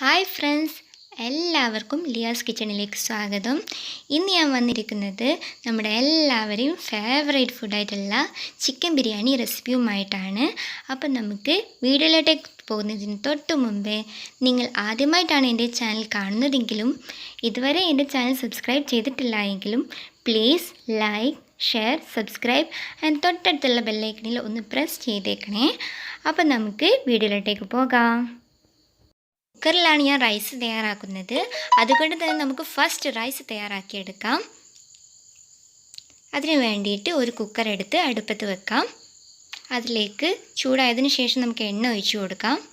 Hi friends എല്ലാവർക്കും ലിയാസ് കിച്ചണിലേക്ക് സ്വാഗതം. ഇന്ന് ഞാൻ വന്നിരിക്കുന്നത് നമ്മുടെ എല്ലാവരെയും ഫേവറേറ്റ് ഫുഡായിട്ടുള്ള ചിക്കൻ ബിരിയാണി റെസിപ്പിയുമായിട്ടാണ് അപ്പം നമുക്ക് വീഡിയോയിലോട്ടേക്ക് പോകുന്നതിന് തൊട്ട് മുമ്പേ നിങ്ങൾ ആദ്യമായിട്ടാണ് എന്റെ ചാനൽ കാണുന്നതെങ്കിലും ഇതുവരെ എന്റെ ചാനൽ സബ്സ്ക്രൈബ് ചെയ്തിട്ടില്ല എങ്കിലും please like share subscribe and തൊട്ടടുത്തുള്ള ബെല്ലൈക്കണിൽ ഒന്ന് പ്രസ് ചെയ്തേക്കണേ. അപ്പം നമുക്ക് വീഡിയോയിലോട്ടേക്ക് പോകാം. കുക്കറിലാണ് ഞാൻ റൈസ് തയ്യാറാക്കുന്നത്. അതുകൊണ്ട് തന്നെ നമുക്ക് ഫസ്റ്റ് റൈസ് തയ്യാറാക്കിയെടുക്കാം. അതിന് വേണ്ടിയിട്ട് ഒരു കുക്കർ എടുത്ത് അടുപ്പത്ത് വെക്കാം. അതിലേക്ക് ചൂടായതിന് ശേഷം നമുക്ക് എണ്ണ ഒഴിച്ചു കൊടുക്കാം.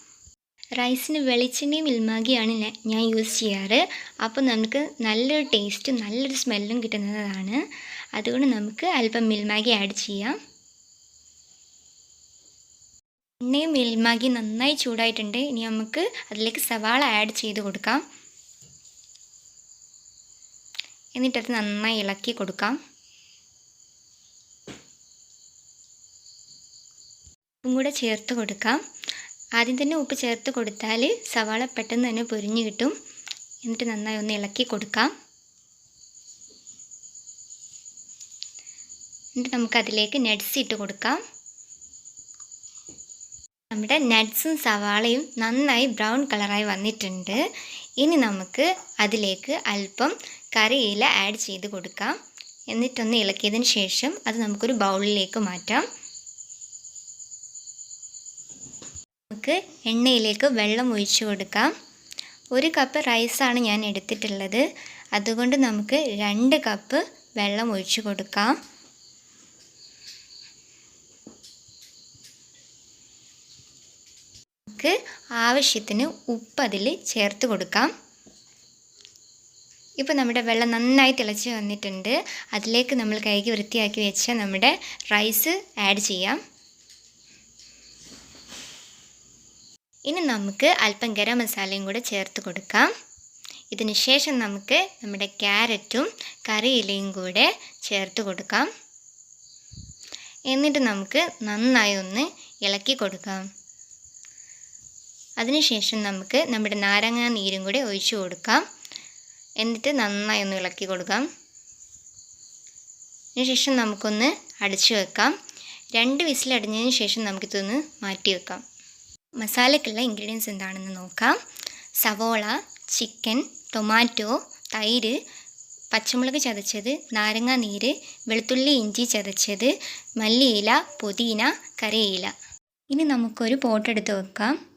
റൈസിന് വെളിച്ചെണ്ണയും ഇൽമാഗിയാണ് ഞാൻ- യൂസ് ചെയ്യാറ്. അപ്പോൾ നമുക്ക് നല്ലൊരു ടേസ്റ്റും നല്ലൊരു സ്മെല്ലും കിട്ടുന്നതാണ്. അതുകൊണ്ട് നമുക്ക് അല്പം മിൽമാഗി ആഡ് ചെയ്യാം. എണ്ണയും മിൽമാഗി നന്നായി ചൂടായിട്ടുണ്ട്. ഇനി നമുക്ക് അതിലേക്ക് സവാള ആഡ് ചെയ്ത് കൊടുക്കാം. എന്നിട്ടത് നന്നായി ഇളക്കി കൊടുക്കാം. ഉപ്പും കൂടെ ചേർത്ത് കൊടുക്കാം. ആദ്യം തന്നെ ഉപ്പ് ചേർത്ത് കൊടുത്താൽ സവാള പെട്ടെന്ന് തന്നെ പൊരിഞ്ഞു കിട്ടും. എന്നിട്ട് നന്നായി ഒന്ന് ഇളക്കി കൊടുക്കാം. എന്നിട്ട് നമുക്കതിലേക്ക് നെഡ്സ് ഇട്ട് കൊടുക്കാം. നമ്മുടെ നട്ട്സും സവാളയും നന്നായി ബ്രൗൺ കളറായി വന്നിട്ടുണ്ട്. ഇനി നമുക്ക് അതിലേക്ക് അല്പം കറിയില ആഡ് ചെയ്ത് കൊടുക്കാം. എന്നിട്ടൊന്ന് ഇളക്കിയതിന് ശേഷം അത് നമുക്കൊരു ബൗളിലേക്ക് മാറ്റാം. നമുക്ക് എണ്ണയിലേക്ക് വെള്ളം ഒഴിച്ചു കൊടുക്കാം. ഒരു കപ്പ് റൈസാണ് ഞാൻ എടുത്തിട്ടുള്ളത്. അതുകൊണ്ട് നമുക്ക് രണ്ട് കപ്പ് വെള്ളം ഒഴിച്ചു കൊടുക്കാം. നമുക്ക് ആവശ്യത്തിന് ഉപ്പ് അതിൽ ചേർത്ത് കൊടുക്കാം. ഇപ്പോൾ നമ്മുടെ വെള്ളം നന്നായി തിളച്ച് വന്നിട്ടുണ്ട്. അതിലേക്ക് നമ്മൾ കഴുകി വൃത്തിയാക്കി വെച്ച നമ്മുടെ റൈസ് ആഡ് ചെയ്യാം. ഇനി നമുക്ക് അല്പം ഗരം മസാലയും കൂടെ ചേർത്ത് കൊടുക്കാം. ഇതിന് ശേഷം നമുക്ക് നമ്മുടെ ക്യാരറ്റും കറിയിലയും കൂടെ ചേർത്ത് കൊടുക്കാം. എന്നിട്ട് നമുക്ക് നന്നായി ഒന്ന് ഇളക്കി കൊടുക്കാം. അതിനുശേഷം നമുക്ക് നമ്മുടെ നാരങ്ങ നീരും കൂടി ഒഴിച്ചു കൊടുക്കാം. എന്നിട്ട് നന്നായി ഒന്ന് ഇളക്കി കൊടുക്കാം. അതിനുശേഷം നമുക്കൊന്ന് അടച്ചു വെക്കാം. രണ്ട് വിസിലടിഞ്ഞതിന് ശേഷം നമുക്കിതൊന്ന് മാറ്റി വെക്കാം. മസാലയ്ക്കുള്ള ഇൻഗ്രീഡിയൻസ് എന്താണെന്ന് നോക്കാം. സവോള ചിക്കൻ ടൊമാറ്റോ തൈര് പച്ചമുളക് ചതച്ചത് നാരങ്ങ നീര് വെളുത്തുള്ളി ഇഞ്ചി ചതച്ചത് മല്ലിയില പുതിന കറിയില. ഇനി നമുക്കൊരു പോട്ടെടുത്ത് വെക്കാം.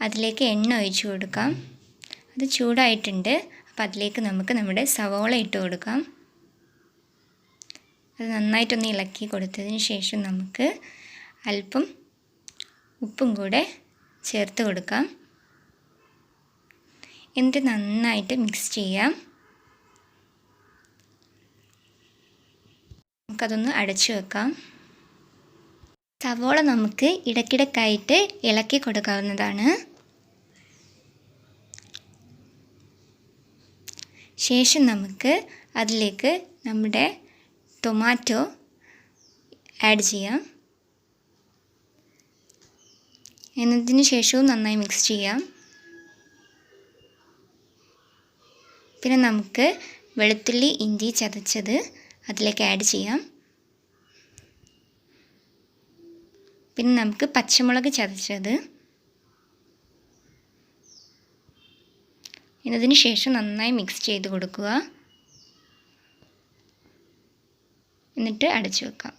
അതിലേക്ക് എണ്ണ ഒഴിച്ച് കൊടുക്കാം. അത് ചൂടായിട്ടുണ്ട്. അപ്പോൾ അതിലേക്ക് നമുക്ക് നമ്മുടെ സവോള ഇട്ട് കൊടുക്കാം. അത് നന്നായിട്ടൊന്ന് ഇളക്കി കൊടുത്തതിന് ശേഷം നമുക്ക് അല്പം ഉപ്പും കൂടെ ചേർത്ത് കൊടുക്കാം. എന്നിട്ട് നന്നായിട്ട് മിക്സ് ചെയ്യാം. നമുക്കതൊന്ന് അടച്ചു വെക്കാം. സവോള നമുക്ക് ഇടയ്ക്കിടയ്ക്കായിട്ട് ഇളക്കി കൊടുക്കാവുന്നതാണ്. ശേഷം നമുക്ക് അതിലേക്ക് നമ്മുടെ ടൊമാറ്റോ ആഡ് ചെയ്യാം. എന്നതിന് ശേഷവും നന്നായി മിക്സ് ചെയ്യാം. പിന്നെ നമുക്ക് വെളുത്തുള്ളി ഇഞ്ചി ചതച്ചത് അതിലേക്ക് ആഡ് ചെയ്യാം. പിന്നെ നമുക്ക് പച്ചമുളക് ചതച്ചത്. ഇതിന് ശേഷം നന്നായി മിക്സ് ചെയ്ത് കൊടുക്കുക. എന്നിട്ട് അടച്ചു വെക്കാം.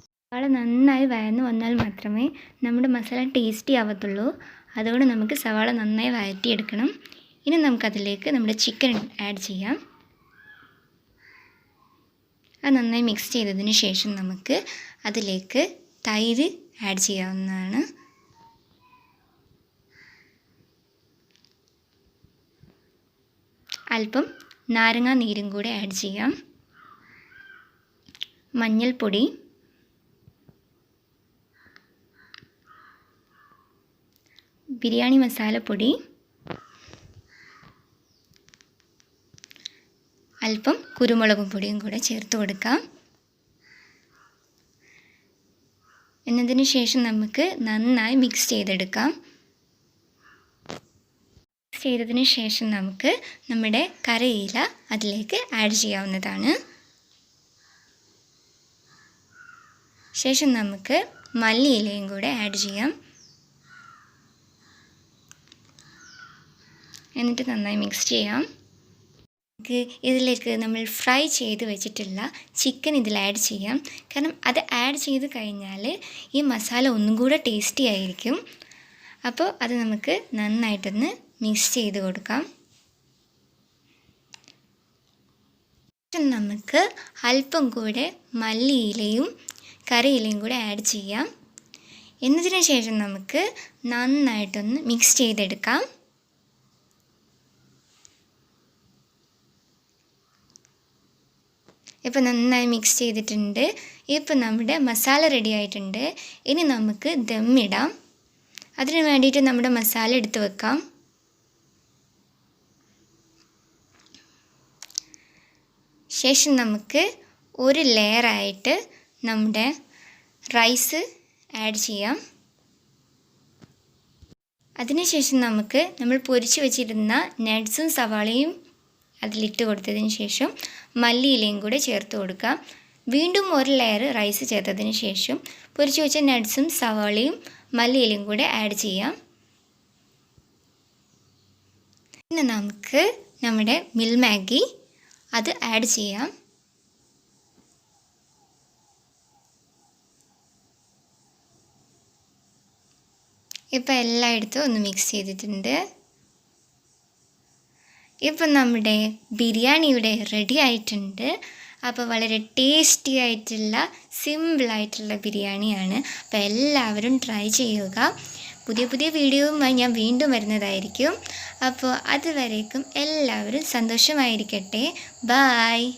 സവാള നന്നായി വയന്ന് വന്നാൽ മാത്രമേ നമ്മുടെ മസാല ടേസ്റ്റി ആവത്തുള്ളൂ. അതുകൊണ്ട് നമുക്ക് സവാള നന്നായി വഴറ്റിയെടുക്കണം. ഇനി നമുക്കതിലേക്ക് നമ്മുടെ ചിക്കൻ ആഡ് ചെയ്യാം. അത് നന്നായി മിക്സ് ചെയ്തതിന് ശേഷം നമുക്ക് അതിലേക്ക് തൈര് ആഡ് ചെയ്യാവുന്നതാണ്. അല്പം നാരങ്ങ നീരും കൂടെ ആഡ് ചെയ്യാം. മഞ്ഞൾപ്പൊടി. ബിരിയാണി മസാലപ്പൊടി. അല്പം കുരുമുളകും പൊടിയും കൂടെ ചേർത്ത് കൊടുക്കാം. എന്നതിന് ശേഷം നമുക്ക് നന്നായി മിക്സ് ചെയ്തെടുക്കാം. മിക്സ് ചെയ്തതിന് ശേഷം നമുക്ക് നമ്മുടെ കറിയില അതിലേക്ക് ആഡ് ചെയ്യാവുന്നതാണ്. ശേഷം നമുക്ക് മല്ലിയിലയും കൂടെ ആഡ് ചെയ്യാം. എന്നിട്ട് നന്നായി മിക്സ് ചെയ്യാം. നമുക്ക് ഇതിലേക്ക് നമ്മൾ ഫ്രൈ ചെയ്ത് വെച്ചിട്ടുള്ള ചിക്കൻ ഇതിൽ ആഡ് ചെയ്യാം. കാരണം അത് ആഡ് ചെയ്ത് കഴിഞ്ഞാൽ ഈ മസാല ഒന്നും കൂടെ ടേസ്റ്റി ആയിരിക്കും. അപ്പോൾ അത് നമുക്ക് നന്നായിട്ടൊന്ന് മിക്സ് ചെയ്ത് കൊടുക്കാം. നമുക്ക് അല്പം കൂടെ മല്ലിയിലയും കറിയിലയും കൂടെ ആഡ് ചെയ്യാം. എന്നതിന് ശേഷം നമുക്ക് നന്നായിട്ടൊന്ന് മിക്സ് ചെയ്തെടുക്കാം. ഇപ്പോൾ നന്നായി മിക്സ് ചെയ്തിട്ടുണ്ട്. ഇപ്പോൾ നമ്മുടെ മസാല റെഡി ആയിട്ടുണ്ട്. ഇനി നമുക്ക് ദമ്മിടാം അതിന് വേണ്ടിയിട്ട് നമ്മുടെ മസാല എടുത്ത് വെക്കാം. ശേഷം നമുക്ക് ഒരു ലെയറായിട്ട് നമ്മുടെ റൈസ് ആഡ് ചെയ്യാം. അതിനുശേഷം നമുക്ക് നമ്മൾ പൊരിച്ച് വെച്ചിരുന്ന നട്ട്സും സവാളയും അതിലിട്ട് കൊടുത്തതിന് ശേഷം മല്ലിയിലയും കൂടെ ചേർത്ത് കൊടുക്കാം. വീണ്ടും ഒരു ലെയർ റൈസ് ചേർത്തതിന് ശേഷം പൊരിച്ച് വെച്ച നട്ട്സും സവാളയും മല്ലിയിലയും കൂടെ ആഡ് ചെയ്യാം. പിന്നെ നമുക്ക് നമ്മുടെ മിൽ മാഗി അത് ആഡ് ചെയ്യാം. ഇപ്പം എല്ലായിടത്തും ഒന്ന് മിക്സ് ചെയ്തിട്ടുണ്ട്. ഇപ്പം നമ്മുടെ ബിരിയാണി ഇവിടെ റെഡി ആയിട്ടുണ്ട്. അപ്പോൾ വളരെ ടേസ്റ്റി ആയിട്ടുള്ള സിമ്പിളായിട്ടുള്ള ബിരിയാണിയാണ്. അപ്പോൾ എല്ലാവരും ട്രൈ ചെയ്യുക. പുതിയ പുതിയ വീഡിയോവുമായി ഞാൻ വീണ്ടും വരുന്നതായിരിക്കും. അപ്പോൾ അതുവരേക്കും എല്ലാവരും സന്തോഷമായിരിക്കട്ടെ. ബായ്